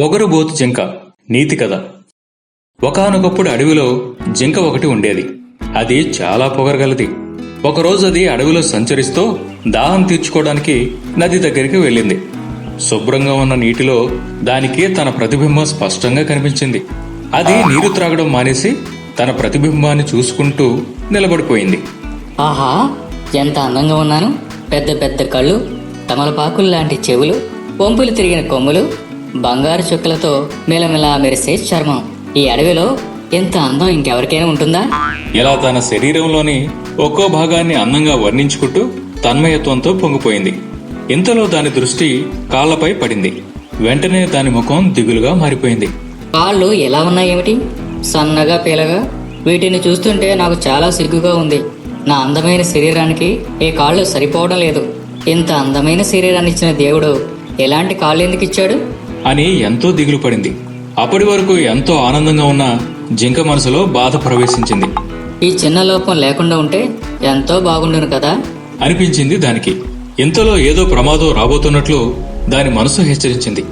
పొగరుబోతు జింక నీతి కథ. ఒకానొకప్పుడు అడవిలో జింక ఒకటి ఉండేది. అది చాలా పొగరగలది. ఒకరోజు అది అడవిలో సంచరిస్తూ దాహం తీర్చుకోవడానికి నది దగ్గరికి వెళ్ళింది. శుభ్రంగా ఉన్న నీటిలో దానికి తన ప్రతిబింబం స్పష్టంగా కనిపించింది. అది నీరు త్రాగడం మానేసి తన ప్రతిబింబాన్ని చూసుకుంటూ నిలబడిపోయింది. ఆహా ఎంత అందంగా ఉన్నాను. పెద్ద పెద్ద కళ్ళు తమలపాకులు లాంటి చెవులు వంపులు తిరిగిన కొమ్ములు బంగారు చుక్కలతో మిలమిలా మెరిసే చర్మం. ఈ అడవిలో ఎంత అందం ఇంకెవరికైనా ఉంటుందా? ఇలా తన శరీరంలోని ఒక్కో భాగాన్ని అందంగా వర్ణించుకుంటూ తన్మయత్వంతో పొంగిపోయింది. ఇంతలో దాని దృష్టి కాళ్ళపై పడింది. వెంటనే దాని ముఖం దిగులుగా మారిపోయింది. కాళ్ళు ఎలా ఉన్నాయేమిటి సన్నగా పీలగా? వీటిని చూస్తుంటే నాకు చాలా సిగ్గుగా ఉంది. నా అందమైన శరీరానికి ఈ కాళ్ళు సరిపోవడం లేదు. ఇంత అందమైన శరీరాన్ని ఇచ్చిన దేవుడు ఎలాంటి కాళ్ళు ఎందుకు ఇచ్చాడు? అని ఎంతో దిగులు పడింది. అప్పటి వరకు ఎంతో ఆనందంగా ఉన్న జింక మనసులో బాధ ప్రవేశించింది. ఈ చిన్న లోపం లేకుండా ఉంటే ఎంతో బాగుండును కదా? అనిపించింది దానికి. ఇంతలో ఏదో ప్రమాదం రాబోతున్నట్లు దాని మనసు హెచ్చరించింది.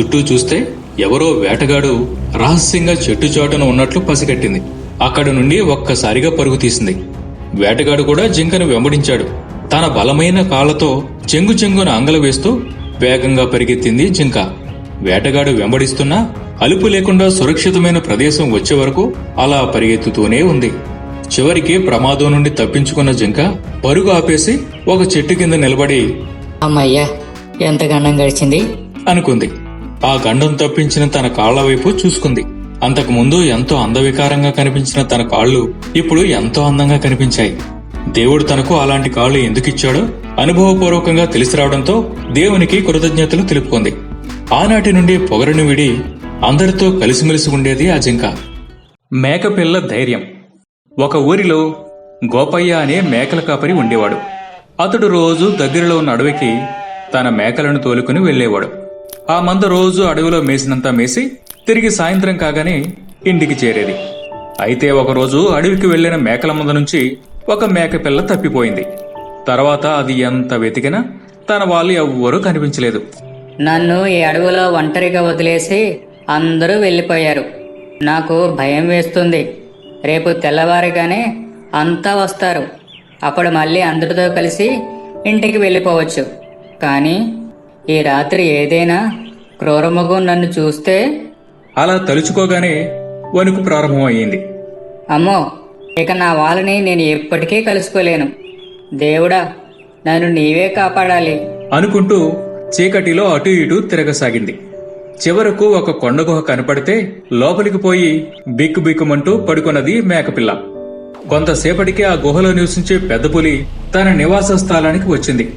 చుట్టూ చూస్తే ఎవరో వేటగాడు రహస్యంగా చెట్టు చాటున ఉన్నట్లు పసిగట్టింది. అక్కడి నుండి ఒక్కసారిగా పరుగు తీసింది. వేటగాడు కూడా జింకను వెంబడించాడు. తన బలమైన కాళ్ళతో చెంగు చెంగున అంగల వేస్తూ వేగంగా పరిగెత్తింది జింక. వేటగాడు వెంబడిస్తున్నా అలుపు లేకుండా సురక్షితమైన ప్రదేశం వచ్చే వరకు అలా పరిగెత్తుతూనే ఉంది. చివరికి ప్రమాదం నుండి తప్పించుకున్న జింక పరుగు ఆపేసి ఒక చెట్టు కింద నిలబడి అమ్మయ్యా ఎంత గండం గడిచింది? అనుకుంది. ఆ గండం తప్పించిన తన కాళ్ళ వైపు చూసుకుంది. అంతకు ముందు ఎంతో అందవికారంగా కనిపించిన తన కాళ్ళు ఇప్పుడు ఎంతో అందంగా కనిపించాయి. దేవుడు తనకు అలాంటి కాళ్ళు ఎందుకిచ్చాడో అనుభవపూర్వకంగా తెలిసి రావడంతో దేవునికి కృతజ్ఞతలు తెలుపుకుంది. ఆనాటి నుండి పొగరుని విడి అందరితో కలిసిమెలిసి ఉండేది ఆ జింక. మేకపిల్ల ధైర్యం. ఒక ఊరిలో గోపయ్య అనే మేకల కాపరి ఉండేవాడు. అతడు రోజు దగ్గరలో ఉన్న అడవికి తన మేకలను తోలుకుని వెళ్ళేవాడు. ఆ మంద రోజు అడవిలో మేసినంత మేసి తిరిగి సాయంత్రం కాగానే ఇంటికి చేరేది. అయితే ఒకరోజు అడవికి వెళ్ళిన మేకల మంద నుంచి ఒక మేకపిల్ల తప్పిపోయింది. తర్వాత అది ఎంత వెతికినా తన వాళ్ళు ఎవ్వరూ కనిపించలేదు. నన్ను ఈ అడవిలో ఒంటరిగా వదిలేసి అందరూ వెళ్ళిపోయారు. నాకు భయం వేస్తుంది. రేపు తెల్లవారిగానే అంతా వస్తారు. అప్పుడు మళ్ళీ అందరితో కలిసి ఇంటికి వెళ్ళిపోవచ్చు. కానీ ఈ రాత్రి ఏదైనా క్రూరముఖం నన్ను చూస్తే అలా తలుచుకోగానే వణుకు ప్రారంభమయ్యింది. అమ్మో ఇక నా వాళ్ళని నేను ఎప్పటికీ కలుసుకోలేను. దేవుడా నన్ను నీవే కాపాడాలి. అనుకుంటూ చీకటిలో అటు ఇటు తిరగసాగింది. చివరకు ఒక కొండ గుహ కనపడితే లోపలికి పోయి బిక్కు బిక్కుమంటూ పడుకున్నది మేకపిల్ల. కొంతసేపటికి ఆ గుహలో నివసించే పెద్ద పులి తన నివాస స్థలానికి వచ్చింది.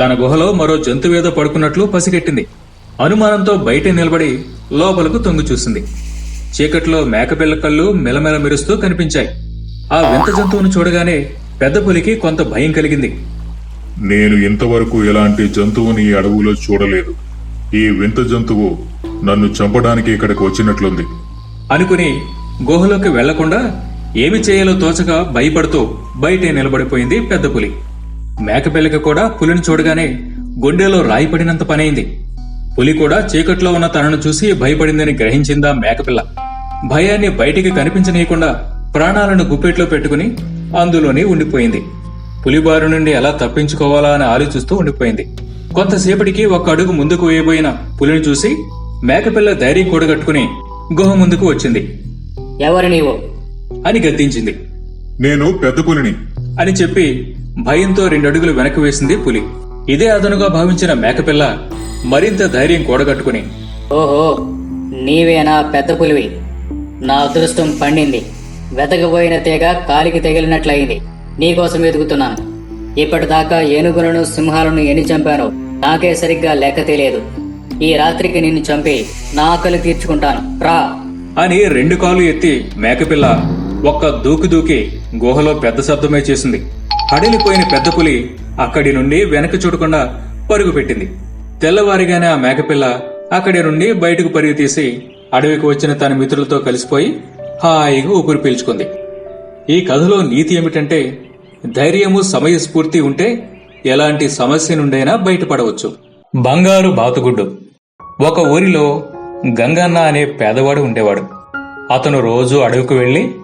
తన గుహలో మరో జంతువేదో పడుకున్నట్లు పసిగట్టింది. అనుమానంతో బయట నిలబడి లోపలకు తొంగి చూసింది. చీకట్లో మేకపిల్ల కళ్ళు మెలమెల మెరుస్తూ కనిపించాయి. ఆ వింత జంతువును చూడగానే పెద్ద పులికి కొంత భయం కలిగింది. నేను ఇంతవరకు ఎలాంటి జంతువుని ఈ అడవులో చూడలేదు. ఈ వింత జంతువు నన్ను చంపడానికి ఇక్కడికి వచ్చినట్లుంది. అనుకుని గుహలోకి వెళ్ళకుండా ఏమి చేయాలో తోచక భయపడుతూ బయటే నిలబడిపోయింది పెద్ద పులి. మేకపిల్లకి కూడా పులిని చూడగానే గుండెలో రాయిపడినంత పనైంది. పులి కూడా చీకట్లో ఉన్న తనను చూసి భయపడిందని గ్రహించిందా మేకపిల్ల. భయాన్ని బయటికి కనిపించనీయకుండా ప్రాణాలను గుప్పెట్లో పెట్టుకుని అందులోనే ఉండిపోయింది. పులిబారు నుండి ఎలా తప్పించుకోవాలా అని ఆలోచిస్తూ ఉండిపోయింది. కొంతసేపటికి ఒక అడుగు ముందుకు వేయబోయిన పులిని చూసి మేకపిల్ల ధైర్యం కూడగట్టుకుని గుహ ముందుకు వచ్చింది. ఎవరు నీవు? అని గద్దించింది. నేను పెద్ద పులిని. అని చెప్పి భయంతో రెండడుగులు వెనక్కి వేసింది పులి. ఇదే అదనుగా భావించిన మేకపిల్ల మరింత ధైర్యం కూడగట్టుకుని ఓహో నీవేనా పెద్ద పులివి? నా అదృష్టం పండింది. వెతకబోయిన తీగ కాలికి తగిలినట్లయింది. నీకోసం వెతుకుతున్నాను. ఇప్పటిదాకా ఏనుగులను సింహాలను ఎన్ని చంపానో నాకే సరిగ్గా లెక్క తెలియదు. ఈ రాత్రికి నిన్ను చంపి నా ఆకలి తీర్చుకుంటాను. రా. అని రెండు కాళ్ళు ఎత్తి మేకపిల్ల ఒక్క దూకి దూకి గుహలో పెద్ద శబ్దమే చేసింది. హడిలిపోయిన పెద్ద పులి అక్కడి నుండి వెనక్కి చూడకుండా పరుగు పెట్టింది. తెల్లవారిగానే ఆ మేకపిల్ల అక్కడి నుండి బయటకు పరుగు తీసి అడవికి వచ్చిన తన మిత్రులతో కలిసిపోయి హాయిగా ఊపిరి పీల్చుకుంది. ఈ కథలో నీతి ఏమిటంటే ధైర్యము సమయస్ఫూర్తి ఉంటే ఎలాంటి సమస్య నుండైనా బయటపడవచ్చు. బంగారు బాతుగుడ్డు. ఒక ఊరిలో గంగన్న అనే పేదవాడు ఉండేవాడు. అతను రోజు అడవికి వెళ్ళి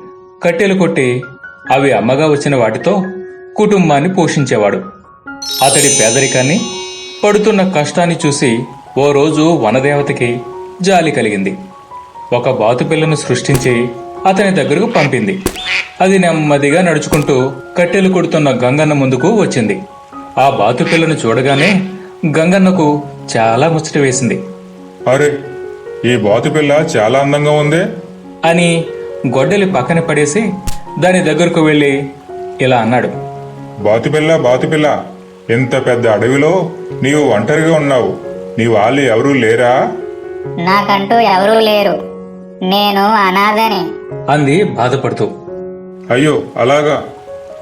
కట్టెలు కొట్టి అవి అమ్మగా వచ్చిన వాటితో కుటుంబాన్ని పోషించేవాడు. అతడి పేదరికాన్ని పడుతున్న కష్టాన్ని చూసి ఓ రోజు వనదేవతకి జాలి కలిగింది. ఒక బాతుపిల్లను సృష్టించి అతని దగ్గరకు పంపింది. అది నెమ్మదిగా నడుచుకుంటూ కట్టెలు కొడుతున్న గంగన్న ముందుకు వచ్చింది. ఆ బాతుపిల్లను చూడగానే గంగన్నకు చాలా ముచ్చట వేసింది. అరే ఈ బాతుపిల్ల చాలా అందంగా ఉందే. అని గొడ్డలి పక్కన పడేసి దాని దగ్గరకు వెళ్ళి ఇలా అన్నాడు. బాతుపిల్ల బాతుపిల్ల ఇంత పెద్ద అడవిలో నీవు ఒంటరిగా ఉన్నావు. నీ వాళ్ళు ఎవరూ లేరా? నాకంటూ ఎవరూ లేరు. నేను అనాథని. అంది బాధపడుతూ. అయ్యో అలాగా.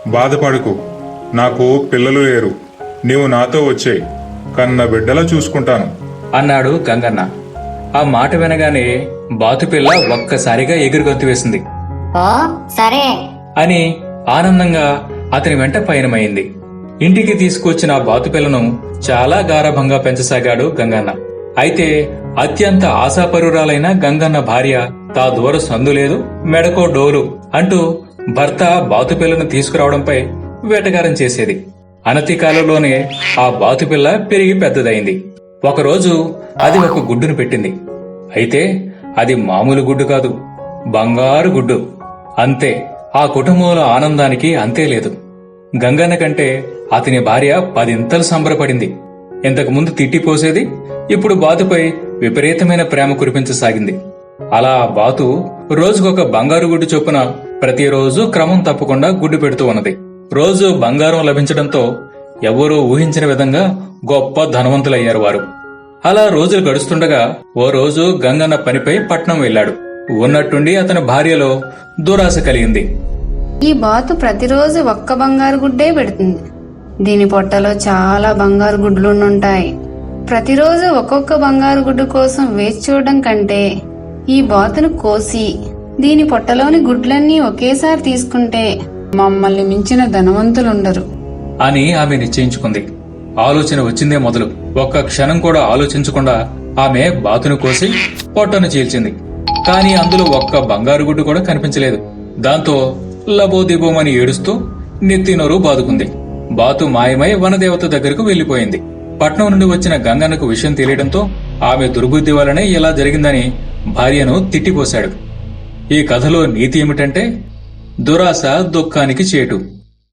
బాధపడకు. నాకు పిల్లలు లేరు. నీవు నాతో వచ్చేయ్ కన్న బిడ్డలా చూసుకుంటాను. అన్నాడు గంగన్న. ఆ మాట వినగానే బాతుపిల్ల ఒక్కసారిగా ఎగురు గొంతు వేసింది. ఓ సరే. అని ఆనందంగా అతని వెంట పయనమైంది. ఇంటికి తీసుకొచ్చిన ఆ బాతుపిల్లను చాలా గారభంగా పెంచసాగాడు గంగన్న. అయితే అత్యంత ఆశాపరురాలైన గంగన్న భార్య తా దూర సందు లేదు మెడకో డోలు అంటూ భర్త బాతుపిల్లను తీసుకురావడంపై వేటగారం చేసేది. అనతి కాలంలోనే ఆ బాతుపిల్ల పెరిగి పెద్దదైంది. ఒకరోజు అది ఒక గుడ్డును పెట్టింది. అయితే అది మామూలు గుడ్డు కాదు బంగారు గుడ్డు. అంతే ఆ కుటుంబంలో ఆనందానికి అంతే లేదు. గంగన్న కంటే అతని భార్య పదింతలు సంబరపడింది. ఇంతకు ముందు తిట్టిపోసేది ఇప్పుడు బాతుపై విపరీతమైన ప్రేమ కురిపించసాగింది. అలా ఆ బాతు రోజుకొక బంగారు గుడ్డు చొప్పున ప్రతిరోజు క్రమం తప్పకుండా గుడ్డు పెడుతూ ఉన్నది. రోజు బంగారం లభించడంతో ఎవరూ ఊహించిన విధంగా గొప్ప ధనవంతులయ్యారు వారు. అలా రోజులు గడుస్తుండగా ఓ రోజు గంగన్న పనిపై పట్నం వెళ్ళాడు. ఉన్నట్టుండి అతని భార్యలో దురాశ కలిగింది. ఈ బాతు ప్రతిరోజు ఒక్క బంగారు గుడ్డే పెడుతుంది. దీని పొట్టలో చాలా బంగారు గుడ్లుంటాయి ప్రతిరోజు ఒక్కొక్క బంగారు గుడ్డు కోసం వేచి చూడడం కంటే ఈ బాతును కోసి దీని పొట్టలోని గుడ్లన్నీ ఒకేసారి తీసుకుంటే మమ్మల్ని మించిన ధనవంతులుండరు. అని ఆమె నిశ్చయించుకుంది. ఆలోచన వచ్చిందే మొదలు. ఒక్క క్షణం కూడా ఆలోచించకుండా ఆమె బాతును కోసి పొట్టను చీల్చింది. కాని అందులో ఒక్క బంగారు గుడ్డు కూడా కనిపించలేదు. దాంతో లబోదిబోమని ఏడుస్తూ నెత్తినోరు బాదుకుంది. బాతు మాయమై వనదేవత దగ్గరకు వెళ్ళిపోయింది పట్నం నుండి వచ్చిన గంగన్నకు విషయం తెలియడంతో ఆమె దుర్బుద్ధి వలనే ఇలా జరిగిందని భార్యను తిట్టిపోశాడు. ఈ కథలో నీతి ఏమిటంటే దురాశ దుఃఖానికి చేటు.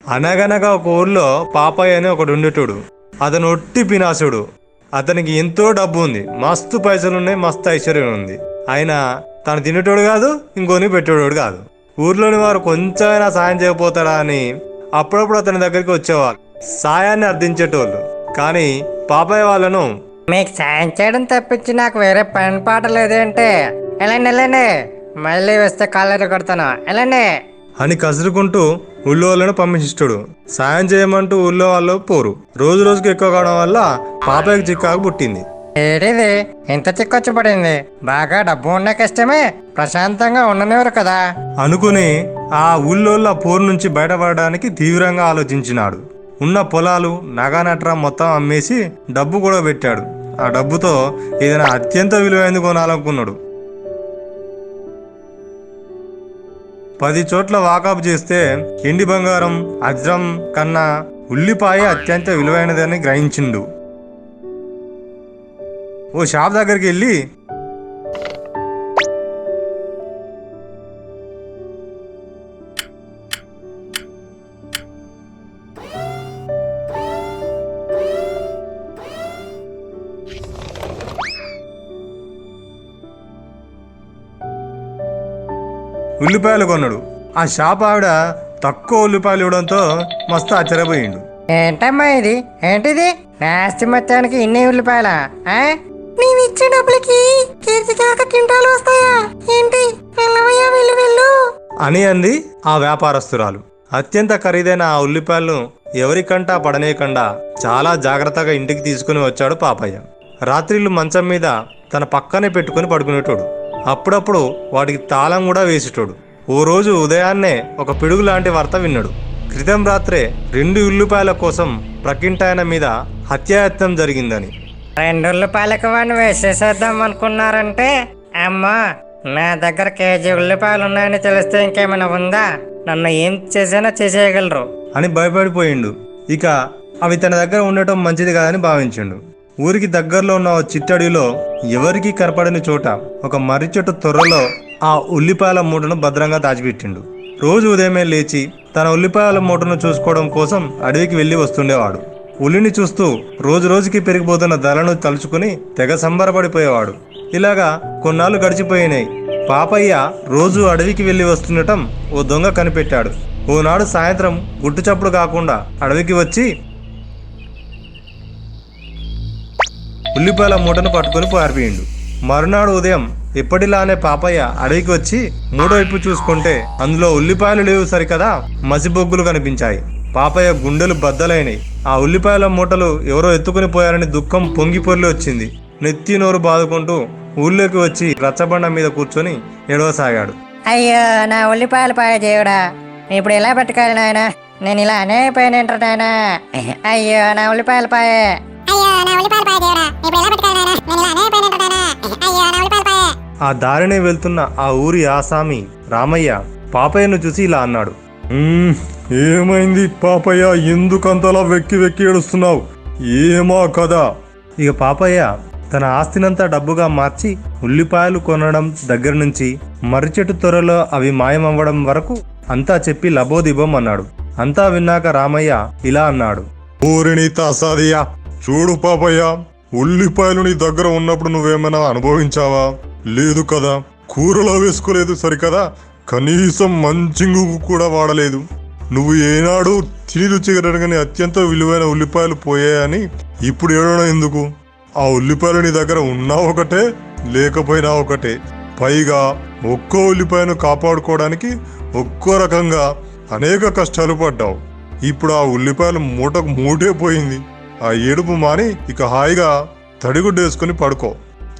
అనగనగా ఒక ఊర్లో పాపయ్య అని ఒకడు ఉండేటోడు. అతను ఒట్టి పినాసుడు అతనికి ఎంతో డబ్బు ఉంది. మస్తు పైసలు ఉన్నాయి మస్తు ఐశ్వర్యం ఉంది. అయినా తను తినేటోడు కాదు ఇంకొని పెట్టేటోడు కాదు. ఊర్లోని వారు కొంచెమైనా సాయం చేయకపోతాడా అని అప్పుడప్పుడు అతని దగ్గరికి వచ్చేవాళ్ళు. సాయాన్ని అర్థించేటోళ్ళు. కానీ పాపయ్య వాళ్ళను మీకు సాయం చేయడం తప్పించి నాకు వేరే పని పాట లేదేంటి. వెళ్ళండి వెళ్ళండి. మళ్ళీ వస్తే కాలేరు కొడతాను. వెళ్ళండి. అని కసురుకుంటూ ఊళ్ళో వాళ్ళను పంపించిస్తాడు. సాయం చేయమంటూ ఊళ్ళో వాళ్ళు పోరు. రోజు రోజుకి ఎక్కువ కావడం వల్ల పాపయ్యకి చిక్కాకు పుట్టింది. ఏడిది? ఇంత చిక్కొచ్చిపడింది. బాగా డబ్బు ఉన్న కష్టమే. ప్రశాంతంగా ఉండనివ్వరు కదా? అనుకుని ఆ ఊళ్ళోళ్ళ పోరు నుంచి బయటపడడానికి తీవ్రంగా ఆలోచించినాడు. ఉన్న పొలాలు నగానట్రా మొత్తం అమ్మేసి డబ్బు కూడా పెట్టాడు. ఆ డబ్బుతో ఏదైనా అత్యంత విలువైంది కొనాలనుకున్నాడు. పది చోట్ల వాకప్ చేస్తే ఎండి బంగారం అజ్రం కన్నా ఉల్లిపాయ అత్యంత విలువైనదని గ్రహించిండు. ఓ షాప్ దగ్గరికి వెళ్ళి ఉల్లిపాయలు కొన్నాడు. ఆ షాప్ ఆవిడ తక్కువ ఉల్లిపాయలు ఇవ్వడంతో మస్తు ఆశ్చర్యపోయిండు. ఏంటమ్మా ఇది? ఏంటిది? నాస్తి మొత్తానికి ఇన్ని ఉల్లిపాయలా ఇచ్చే డబ్బులకి కీర్తి కాక కింటాలు వస్తాయా? ఏంటి? వెళ్ళవయ్యా వెళ్ళు వెళ్ళు. అని అంది ఆ వ్యాపారస్తురాలు. అత్యంత ఖరీదైన ఆ ఉల్లిపాయలను ఎవరికంటా పడనేయకుండా చాలా జాగ్రత్తగా ఇంటికి తీసుకుని వచ్చాడు పాపయ్య. రాత్రిళ్ళు మంచం మీద తన పక్కనే పెట్టుకుని పడుకునేటోడు. అప్పుడప్పుడు వాటికి తాళం కూడా వేసేటోడు. ఓ రోజు ఉదయాన్నే ఒక పిడుగు లాంటి వార్త విన్నాడు. క్రితం రాత్రే రెండు ఉల్లిపాయల కోసం ప్రకింటాయన మీద హత్యాయత్నం జరిగిందని. రెండుళ్ళు పాలకవాడిని వాడిని వేసేసేద్దాం అనుకున్నారంటే అమ్మా నా దగ్గర కేజీ ఉల్లిపాయలు ఉన్నాయని తెలిస్తే ఇంకేమైనా ఉందా? నన్ను ఏం చేసినా చేసేయగలరు. అని భయపడిపోయిండు. ఇక అవి తన దగ్గర ఉండటం మంచిది కాదని భావించిండు. ఊరికి దగ్గరలో ఉన్న చిట్టడిలో ఎవరికి కనపడని చోట ఒక మర్రి చెట్టు తొర్రలో ఆ ఉల్లిపాయల మూటను భద్రంగా దాచిపెట్టిండు. రోజు ఉదయమే లేచి తన ఉల్లిపాయల మూటను చూసుకోవడం కోసం అడవికి వెళ్ళి వస్తుండేవాడు. ఉల్లిని చూస్తూ రోజు రోజుకి పెరిగిపోతున్న ధరను తలుచుకుని తెగ సంబరపడిపోయేవాడు. ఇలాగా కొన్నాళ్ళు గడిచిపోయినాయి. పాపయ్య రోజు అడవికి వెళ్ళి వస్తుండటం ఓ దొంగ కనిపెట్టాడు. ఓనాడు సాయంత్రం గుట్టు చప్పుడు కాకుండా అడవికి వచ్చి ఉల్లిపాయల మూటను పట్టుకుని పారిపోయిండు. మరునాడు ఉదయం ఎప్పటిలానే పాపయ్య అడవికి వచ్చి మూడో వైపు చూసుకుంటే అందులో ఉల్లిపాయలు లేవు సరికదా మసిబొగ్గులు కనిపించాయి. పాపయ్య గుండెలు బద్దలైనవి ఆ ఉల్లిపాయల మూటలు ఎవరో ఎత్తుకుని పోయారని దుఃఖం పొంగి పొర్లి వచ్చింది. నెత్తి నోరు బాదుకుంటూ ఊళ్ళోకి వచ్చి రచ్చబండ మీద కూర్చొని ఎడవసాగాడు అయ్యో నా ఉల్లిపాయలు పాయ దేవుడా ఇప్పుడు ఎలా పట్టుకోవాలి నాయన? నేను ఇలా అనేపోయినంటారు నాయన? అయ్యో నా ఉల్లిపాయలు పాయే. ఆ దారినే వెళ్తున్న ఆ ఊరి ఆసామి రామయ్య పాపయ్యను చూసి ఇలా అన్నాడు. "మ్మ్, ఏమైంది పాపయ్య? ఎందుకంతలా వెక్కి వెక్కి ఏడుస్తున్నావు? ఏమా కదా ఇక పాపయ్య తన ఆస్తినంతా డబ్బుగా మార్చి ఉల్లిపాయలు కొనడం దగ్గర నుంచి మర్రి చెట్టు త్వరలో అవి మాయమవ్వడం వరకు అంతా చెప్పి లబోదిబం అన్నాడు. అంతా విన్నాక రామయ్య ఇలా అన్నాడు. ఊరిని తాసాదియా. చూడు పాపయ్య ఉల్లిపాయలు నీ దగ్గర ఉన్నప్పుడు నువ్వేమైనా అనుభవించావా? లేదు కదా. కూరలో వేసుకోలేదు సరికదా? కనీసం మంచింగు కూడా వాడలేదు. నువ్వు ఏనాడు తిని కానీ అత్యంత విలువైన ఉల్లిపాయలు పోయాయని ఇప్పుడు ఏడవడం ఎందుకు? ఆ ఉల్లిపాయలు నీ దగ్గర ఉన్నా ఒకటే లేకపోయినా ఒకటే. పైగా ఒక్కో ఉల్లిపాయను కాపాడుకోవడానికి ఒక్కో రకంగా అనేక కష్టాలు పడ్డావు. ఇప్పుడు ఆ ఉల్లిపాయలు మూటకు మూటే పోయింది. ఆ ఏడుపు మాని ఇక హాయిగా తడిగుడ్డ వేసుకుని పడుకో.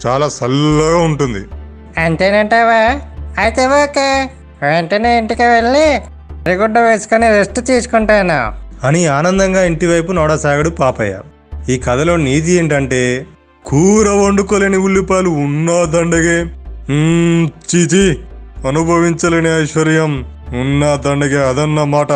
చాలా చల్లగా ఉంటుంది. అంతేనంటావా? అయితే ఓకే. వెంటనే ఇంటికి వెళ్ళి రిగుడ్డ వేసుకొని రెస్ట్ తీసుకుంటాను. అని ఆనందంగా ఇంటివైపు నోడసాగాడు పాపయ్య. ఈ కథలో నీతి ఏంటంటే కూర వండుకోలేని ఉల్లిపాయలు ఉన్నా దండగే మ్మ్, అనుభవించలేని ఐశ్వర్యం ఉన్నా దండగే అదన్నమాట